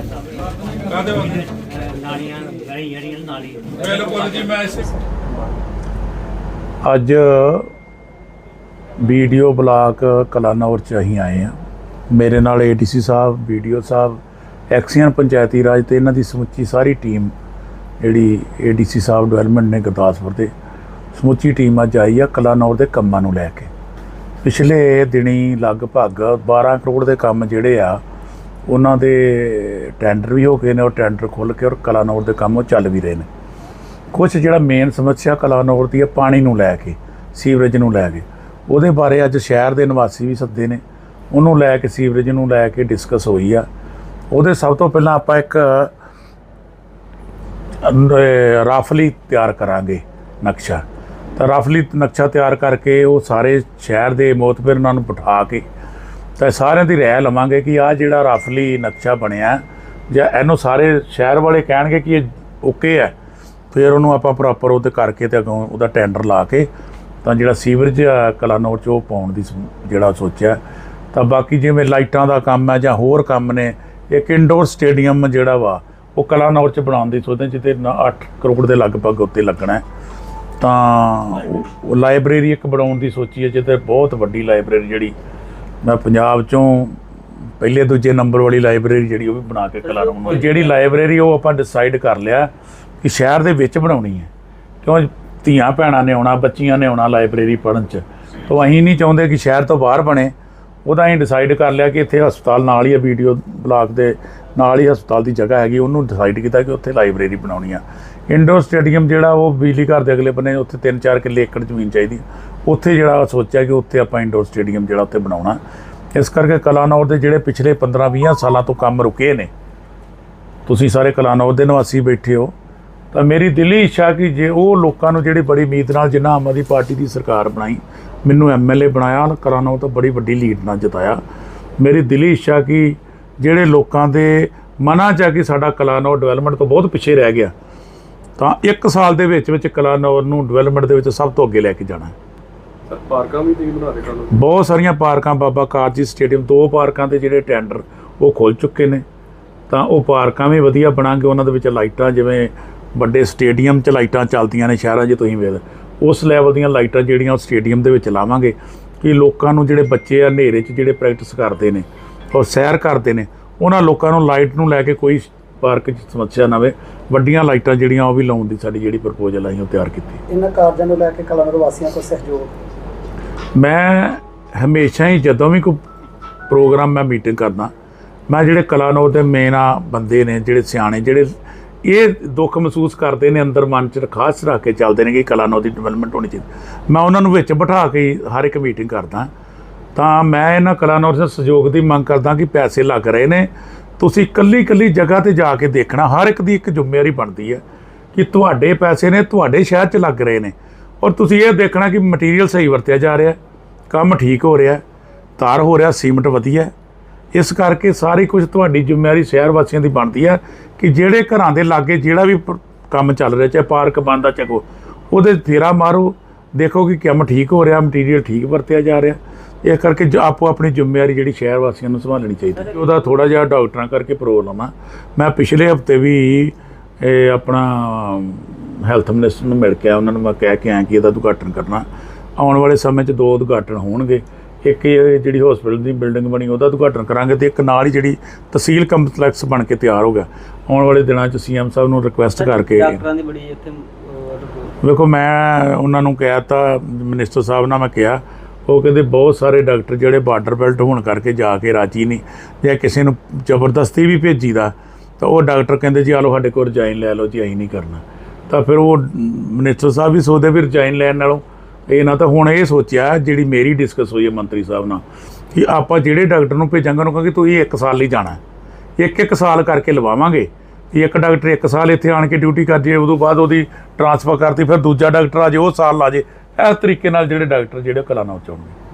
ਕਾਦੇ ਵਾਸਤੇ ਨਾਲੀਆਂ ਗਲੀ ਜਿਹੜੀਆਂ ਨਾਲੀ। ਬਿਲਕੁਲ ਜੀ ਮੈਂ ਇਸੇ। ਅੱਜ ਵੀਡੀਓ ਬਲਾਕ ਕਲਾਨੌਰ ਚ ਅਸੀਂ ਆਏ ਆ ਮੇਰੇ ਨਾਲ ਏਡੀਸੀ ਸਾਹਿਬ ਵੀਡੀਓ ਸਾਹਿਬ ਐਕਸੀਅਨ ਪੰਚਾਇਤੀ ਰਾਜ ਤੇ ਇਹਨਾਂ ਦੀ ਸਮੁੱਚੀ ਸਾਰੀ ਟੀਮ ਜਿਹੜੀ ਏਡੀਸੀ ਸਾਹਿਬ ਡਿਵੈਲਪਮੈਂਟ ਨੇ ਗੁਰਦਾਸਪੁਰ ਦੇ ਸਮੁੱਚੀ ਟੀਮ ਅੱਜ ਆਈ ਆ ਕਲਾਨੌਰ ਦੇ ਕੰਮਾਂ ਨੂੰ ਲੈ ਕੇ। ਪਿਛਲੇ ਦਿਨੀ ਲਗਭਗ 12 ਕਰੋੜ ਦੇ ਕੰਮ ਜਿਹੜੇ ਆ ਉਹਨਾਂ ਦੇ ਟੈਂਡਰ ਵੀ ਹੋ ਗਏ ਨੇ ਔਰ ਟੈਂਡਰ ਖੁੱਲ ਕੇ ਔਰ ਕਲਾਨੌਰ ਦੇ ਕੰਮ ਉਹ ਚੱਲ ਵੀ ਰਹੇ ਨੇ। ਕੁਝ ਜਿਹੜਾ ਮੇਨ ਸਮੱਸਿਆ ਕਲਾਨੌਰ ਦੀ ਹੈ ਪਾਣੀ ਨੂੰ ਲੈ ਕੇ ਸੀਵਰੇਜ ਨੂੰ ਲੈ ਕੇ। ਉਹਦੇ ਬਾਰੇ ਅੱਜ ਸ਼ਹਿਰ ਦੇ ਨਿਵਾਸੀ ਵੀ ਸੱਦੇ ਨੇ। ਉਹਨੂੰ ਲੈ ਕੇ ਸੀਵਰੇਜ ਨੂੰ ਲੈ ਕੇ ਡਿਸਕਸ ਹੋਈ ਆ। ਉਹਦੇ ਸਭ ਤੋਂ ਪਹਿਲਾਂ ਆਪਾਂ ਇੱਕ ਅਹ, ਰਫਲੀ ਤਿਆਰ ਕਰਾਂਗੇ ਨਕਸ਼ਾ। ਤਾਂ ਰਫਲੀ ਨਕਸ਼ਾ ਤਿਆਰ ਕਰਕੇ ਉਹ ਸਾਰੇ ਸ਼ਹਿਰ ਦੇ ਮੋਤਬਰਾਂ ਨੂੰ ਬਿਠਾ ਕੇ ਤਾਂ ਸਾਰਿਆਂ ਦੀ ਰਾਏ ਲਵਾਂਗੇ ਕਿ ਆ ਜਿਹੜਾ ਰਫਲੀ ਨਕਸ਼ਾ ਬਣਿਆ, ਜਾਂ ਇਹਨੂੰ ਸਾਰੇ ਸ਼ਹਿਰ ਵਾਲੇ ਕਹਿਣਗੇ ਕਿ ਇਹ ਓਕੇ ਹੈ, ਫਿਰ ਉਹਨੂੰ ਆਪਾਂ ਪ੍ਰੋਪਰ ਉਹਤੇ ਕਰਕੇ ਤੇ ਅੱਗੋਂ ਉਹਦਾ ਟੈਂਡਰ ਲਾ ਕੇ ਤਾਂ ਜਿਹੜਾ ਸੀਵਰੇਜ ਆ ਕਲਾਨੌਰ ਚ ਉਹ ਪਾਉਣ ਦੀ ਜਿਹੜਾ ਸੋਚਿਆ। ਤਾਂ ਬਾਕੀ ਜਿਵੇਂ ਲਾਈਟਾਂ ਦਾ ਕੰਮ ਹੈ ਜਾਂ ਹੋਰ ਕੰਮ ਨੇ, ਇੱਕ ਇਨਡੋਰ ਸਟੇਡੀਅਮ ਜਿਹੜਾ ਵਾ, ਉਹ ਕਲਾਨੌਰ ਚ ਬਣਾਉਣ ਦੀ ਸੋਚਦੇ ਜਿੱਤੇ 8 ਕਰੋੜ ਦੇ ਲਗਭਗ ਉੱਤੇ ਲੱਗਣਾ ਤਾਂ ਲਾਇਬ੍ਰੇਰੀ ਇੱਕ ਬਣਾਉਣ ਦੀ ਸੋਚੀ ਹੈ ਜਿੱਤੇ ਬਹੁਤ ਵੱਡੀ ਲਾਇਬ੍ਰੇਰੀ ਜਿਹੜੀ ਮੈਂ ਪੰਜਾਬ ਚੋਂ ਪਹਿਲੇ ਦੂਜੇ ਨੰਬਰ ਵਾਲੀ ਲਾਇਬ੍ਰੇਰੀ ਜਿਹੜੀ ਉਹ ਵੀ ਬਣਾ ਕੇ ਕਲਾਨੌਰ ਨੂੰ ਜਿਹੜੀ ਲਾਇਬ੍ਰੇਰੀ ਉਹ ਆਪਾਂ ਡਿਸਾਈਡ ਕਰ ਲਿਆ ਕਿ ਸ਼ਹਿਰ ਦੇ ਵਿੱਚ ਬਣਾਉਣੀ ਹੈ। ਕਿਉਂ ਧੀਆਂ ਭੈਣਾਂ ਨੇ ਆਉਣਾ, ਬੱਚੀਆਂ ਨੇ ਆਉਣਾ ਲਾਇਬ੍ਰੇਰੀ ਪੜ੍ਹਨ ਚ। ਤਾਂ ਅਸੀਂ ਨਹੀਂ ਚਾਹੁੰਦੇ ਕਿ ਸ਼ਹਿਰ ਤੋਂ ਬਾਹਰ ਬਣੇ। ਉਹਦਾ ਅਸੀਂ ਡਿਸਾਈਡ ਕਰ ਲਿਆ ਕਿ ਇੱਥੇ ਹਸਪਤਾਲ ਨਾਲ ਹੀ ਹੈ ਵੀਡੀਓ ਬਲਾਕ ਦੇ ਨਾਲ ਹੀ ਹਸਪਤਾਲ ਦੀ ਜਗ੍ਹਾ ਹੈਗੀ, ਉਹਨੂੰ ਡਿਸਾਈਡ ਕੀਤਾ ਕਿ ਉੱਥੇ ਲਾਇਬ੍ਰੇਰੀ ਬਣਾਉਣੀ ਆ। ਇੰਡੋਰ ਸਟੇਡੀਅਮ ਜਿਹੜਾ ਉਹ ਬਿਜਲੀ ਘਰ ਦੇ ਅਗਲੇ ਬੰਨੇ ਉੱਥੇ 3-4 ਕਿੱਲੇ ਏਕੜ ਜ਼ਮੀਨ ਚਾਹੀਦੀ। ਉੱਥੇ ਜਿਹੜਾ ਸੋਚਿਆ ਕਿ ਉੱਥੇ ਆਪਾਂ ਇੰਡੋਰ ਸਟੇਡੀਅਮ ਜਿਹੜਾ ਉੱਥੇ ਬਣਾਉਣਾ ਇਸ ਕਰਕੇ ਕਲਾਨੌਰ ਦੇ ਜਿਹੜੇ ਪਿਛਲੇ 15-20 ਸਾਲਾਂ ਤੋਂ ਕੰਮ ਰੁਕੇ ਨੇ। ਤੁਸੀਂ ਸਾਰੇ ਕਲਾਨੌਰ ਦੇ ਨਿਵਾਸੀ ਬੈਠੇ ਹੋ। ਤਾਂ ਮੇਰੀ ਦਿੱਲੀ ਇੱਛਾ ਕਿ ਜੇ ਉਹ ਲੋਕਾਂ ਨੂੰ ਜਿਹੜੀ ਬੜੀ ਉਮੀਦ ਨਾਲ ਜਿੰਨਾ ਆਮ ਆਦਮੀ ਪਾਰਟੀ ਦੀ ਸਰਕਾਰ ਬਣਾਈ, ਮੈਨੂੰ ਐਮਐਲਏ ਬਣਾਇਆ, ਕਲਾਨੌਰ ਤੋਂ ਬੜੀ ਵੱਡੀ ਲੀਡ ਨਾਲ ਜਿਤਾਇਆ। ਮੇਰੀ ਦਿੱਲੀ ਇੱਛਾ ਕਿ ਜਿਹੜੇ ਲੋਕਾਂ ਦੇ ਮਨਾਂ 'ਚ ਆ ਕਿ ਸਾਡਾ ਕਲਾਨੌਰ ਡਿਵੈਲਪਮੈਂਟ ਤੋਂ ਬਹੁਤ ਪਿੱਛੇ ਰਹਿ ਗਿਆ, ਤਾਂ ਇੱਕ ਸਾਲ ਦੇ ਵਿੱਚ ਵਿੱਚ ਕਲਾਨੌਰ ਨੂੰ ਡਿਵੈਲਪਮੈਂਟ ਦੇ ਵਿੱਚ ਸਭ ਤੋਂ ਅੱਗੇ ਲੈ ਕੇ ਜਾਣਾ ਸਰ ਪਾਰਕਾਂ ਵੀ ਤੁਸੀਂ ਬਣਾ ਦੇ ਕੱਲ ਬਹੁਤ ਸਾਰੀਆਂ ਪਾਰਕਾਂ ਬਾਬਾ ਕਾਰਜੀ ਸਟੇਡੀਅਮ ਦੋ ਪਾਰਕਾਂ ਦੇ ਜਿਹੜੇ ਟੈਂਡਰ ਉਹ ਖੁੱਲ ਚੁੱਕੇ ਨੇ। ਤਾਂ ਉਹ ਪਾਰਕਾਂ ਵੀ ਵਧੀਆ ਬਣਾਂਗੇ ਉਹਨਾਂ ਦੇ ਵਿੱਚ ਲਾਈਟਾਂ ਜਿਵੇਂ ਵੱਡੇ ਸਟੇਡੀਅਮ 'ਚ ਲਾਈਟਾਂ ਚੱਲਦੀਆਂ ਨੇ ਸ਼ਹਿਰਾਂ 'ਚ ਤੁਸੀਂ ਵੇਖ ਉਸ ਲੈਵਲ ਦੀਆਂ ਲਾਈਟਾਂ ਜਿਹੜੀਆਂ ਉਹ ਸਟੇਡੀਅਮ ਦੇ ਵਿੱਚ ਲਾਵਾਂਗੇ ਕਿ ਲੋਕਾਂ ਨੂੰ ਜਿਹੜੇ ਬੱਚੇ ਆ ਹਨੇਰੇ 'ਚ ਜਿਹੜੇ ਪ੍ਰੈਕਟਿਸ ਕਰਦੇ ਨੇ ਔਰ ਸੈਰ ਕਰਦੇ ਨੇ ਉਹਨਾਂ ਲੋਕਾਂ ਨੂੰ ਲਾਈਟ ਨੂੰ ਲੈ ਕੇ ਕੋਈ ਪਾਰਕ 'ਚ ਸਮੱਸਿਆ ਨਾ ਆਵੇ। ਵੱਡੀਆਂ ਲਾਈਟਾਂ ਜਿਹੜੀਆਂ ਉਹ ਵੀ ਲਾਉਣ ਦੀ ਸਾਡੀ ਜਿਹੜੀ ਪ੍ਰਪੋਜ਼ਲ ਆਈ ਉਹ ਤਿਆਰ ਕੀਤੀ। ਇਹਨਾਂ ਕਾਰਜਾਂ ਨੂੰ ਲੈ ਕੇ ਕਲਾਨੌਰ ਵਾਸੀਆਂ ਤੋਂ ਸਹਿਯੋਗ ਮੈਂ ਹਮੇਸ਼ਾ ਹੀ ਜਦੋਂ ਵੀ ਕੋਈ ਪ੍ਰੋਗਰਾਮ ਮੈਂ ਮੀਟਿੰਗ ਕਰਦਾ, ਮੈਂ ਜਿਹੜੇ ਕਲਾਨੌਰ ਦੇ ਮੇਨ ਆ ਬੰਦੇ ਨੇ, ਜਿਹੜੇ ਸਿਆਣੇ, ਜਿਹੜੇ ਇਹ ਦੁੱਖ ਮਹਿਸੂਸ ਕਰਦੇ ਨੇ, ਅੰਦਰ ਮਨ 'ਚ ਖਾਸ ਰੱਖ ਕੇ ਚੱਲਦੇ ਨੇ ਕਿ ਕਲਾਨੌਰ ਦੀ ਡਿਵੈਲਪਮੈਂਟ ਹੋਣੀ ਚਾਹੀਦੀ। ਮੈਂ ਉਹਨਾਂ ਨੂੰ ਵਿੱਚ ਬਿਠਾ ਕੇ ਹੀ ਹਰ ਇੱਕ ਮੀਟਿੰਗ ਕਰਦਾ। ਤਾਂ ਮੈਂ ਇਹਨਾਂ ਕਲਾਨੌਰ ਦੇ ਸਹਿਯੋਗ ਦੀ ਮੰਗ ਕਰਦਾ ਕਿ ਪੈਸੇ ਲੱਗ ਰਹੇ ਨੇ। ਤੁਸੀਂ ਕੱਲੀ ਕੱਲੀ ਜਗ੍ਹਾ ਤੇ ਜਾ ਕੇ ਦੇਖਣਾ, ਹਰ ਇੱਕ ਦੀ ਇੱਕ ਜ਼ਿੰਮੇਵਾਰੀ ਬਣਦੀ ਹੈ ਕਿ ਤੁਹਾਡੇ ਪੈਸੇ ਨੇ, ਤੁਹਾਡੇ ਸ਼ਹਿਰ 'ਚ ਲੱਗ ਰਹੇ ਨੇ। ਔਰ ਤੁਸੀਂ ਇਹ ਦੇਖਣਾ ਕਿ ਮਟੀਰੀਅਲ ਸਹੀ ਵਰਤਿਆ ਜਾ ਰਿਹਾ ਕੰਮ ਠੀਕ ਹੋ ਰਿਹਾ ਤਾਰ ਹੋ ਰਿਹਾ, ਸੀਮੈਂਟ ਵਧੀਆ ਇਸ ਕਰਕੇ ਸਾਰੀ ਕੁਝ ਤੁਹਾਡੀ ਜ਼ਿੰਮੇਵਾਰੀ ਸ਼ਹਿਰ ਵਾਸੀਆਂ ਦੀ ਬਣਦੀ ਹੈ ਕਿ ਜਿਹੜੇ ਘਰਾਂ ਦੇ ਲਾਗੇ ਜਿਹੜਾ ਵੀ ਕੰਮ ਚੱਲ ਰਿਹਾ, ਚਾਹੇ ਪਾਰਕ ਬੰਦਾ ਚੱਕੋ ਉਹਦੇ ਤੇਰਾ ਮਾਰੋ, ਦੇਖੋ ਕਿ ਕੰਮ ਠੀਕ ਹੋ ਰਿਹਾ ਮਟੀਰੀਅਲ ਠੀਕ ਵਰਤਿਆ ਜਾ ਰਿਹਾ। ਇਹ ਕਰਕੇ ਜ- ਆਪੋ ਆਪਣੀ ਜ਼ਿੰਮੇਵਾਰੀ ਜਿਹੜੀ ਸ਼ਹਿਰ ਵਾਸੀਆਂ ਨੂੰ ਸੰਭਾਲਣੀ ਚਾਹੀਦੀ ਉਹਦਾ ਥੋੜਾ ਜਿਹਾ ਡਾਕਟਰਾਂ ਕਰਕੇ ਪ੍ਰੋਬਲਮ ਆ। ਮੈਂ ਪਿਛਲੇ ਹਫ਼ਤੇ ਵੀ, ਇਹ ਆਪਣਾ ਹੈਲਥ ਮਿਨਿਸਟਰ ਨੂੰ ਮਿਲ ਕੇ ਉਹਨਾਂ ਨੂੰ ਮੈਂ ਕਹਿ ਕੇ ਆਇਆ ਕਿ ਇਹਦਾ ਉਦਘਾਟਨ ਕਰਨਾ। ਆਉਣ ਵਾਲੇ ਸਮੇਂ 'ਚ ਦੋ ਉਦਘਾਟਨ ਹੋਣਗੇ। ਇੱਕ ਜਿਹੜੀ ਹਸਪੀਟਲ ਦੀ ਬਿਲਡਿੰਗ ਬਣੀ ਉਹਦਾ ਉਦਘਾਟਨ ਕਰਾਂਗੇ ਤੇ ਇੱਕ ਨਾਲ ਹੀ ਜਿਹੜੀ ਤਹਿਸੀਲ ਕੰਪਲੈਕਸ ਬਣ ਕੇ ਤਿਆਰ ਹੋ ਗਿਆ। ਆਉਣ ਵਾਲੇ ਦਿਨਾਂ 'ਚ ਸੀਐਮ ਸਾਹਿਬ ਨੂੰ ਰਿਕੁਐਸਟ ਕਰਕੇ ਡਾਕਟਰਾਂ ਦੀ ਬੜੀ ਇੱਥੇ ਅਹ, ਵੇਖੋ ਮੈਂ ਉਹਨਾਂ ਨੂੰ ਕਿਹਾ ਤਾਂ ਮਿਨਿਸਟਰ ਸਾਹਿਬ ਨਾਲ ਮੈਂ ਕਿਹਾ ਉਹ ਕਹਿੰਦੇ ਬਹੁਤ ਸਾਰੇ ਡਾਕਟਰ ਜਿਹੜੇ ਬਾਰਡਰ ਬੈਲਟ ਹੋਣ ਕਰਕੇ ਜਾ ਕੇ ਰਾਜੀ ਨਹੀਂ ਜਾਂ ਕਿਸੇ ਨੂੰ ਜ਼ਬਰਦਸਤੀ ਵੀ ਭੇਜੀਦਾ ਤਾਂ ਉਹ ਡਾਕਟਰ ਕਹਿੰਦੇ ਜੀ ਆ ਲਓ ਸਾਡੇ ਕੋਲ ਰਜਾਈਨ ਲੈ ਲਓ ਜੀ ਅਸੀਂ ਨਹੀਂ ਕਰਨਾ। ਤਾਂ ਫਿਰ ਉਹ ਮਿਨਿਸਟਰ ਸਾਹਿਬ ਵੀ ਸੋਚਦੇ ਵੀ ਰਜਾਈਨ ਲੈਣ ਨਾਲੋਂ ਇਹ ਨਾ ਤਾਂ ਹੁਣ ਇਹ ਸੋਚਿਆ ਜਿਹੜੀ ਮੇਰੀ ਡਿਸਕਸ ਹੋਈ ਹੈ ਮੰਤਰੀ ਸਾਹਿਬ ਨਾਲ ਕਿ ਆਪਾਂ ਜਿਹੜੇ ਡਾਕਟਰ ਨੂੰ ਭੇਜਾਂਗੇ, ਉਹਨੂੰ ਕਹਾਂਗੇ ਤੁਸੀਂ ਇੱਕ ਸਾਲ ਲਈ ਜਾਣਾ ਇੱਕ ਇੱਕ ਸਾਲ ਕਰਕੇ ਲਵਾਵਾਂਗੇ। ਕਿ ਇੱਕ ਡਾਕਟਰ ਇੱਕ ਸਾਲ ਇੱਥੇ ਆਣ ਕੇ ਡਿਊਟੀ ਕਰ ਜੇ, ਉਦੋਂ ਬਾਅਦ ਉਹਦੀ ਟਰਾਂਸਫਰ ਕਰਤੀ, ਫਿਰ ਦੂਜਾ ਡਾਕਟਰ ਆ ਜੇ, ਉਹ ਸਾਲ ਲਾ ਜੇ। ਇਸ ਤਰੀਕੇ ਨਾਲ ਜਿਹੜੇ ਡਾਕਟਰ, ਜਿਹੜੇ ਉਹ ਕਲਾਨੌਰ ਚ ਆਉਣਗੇ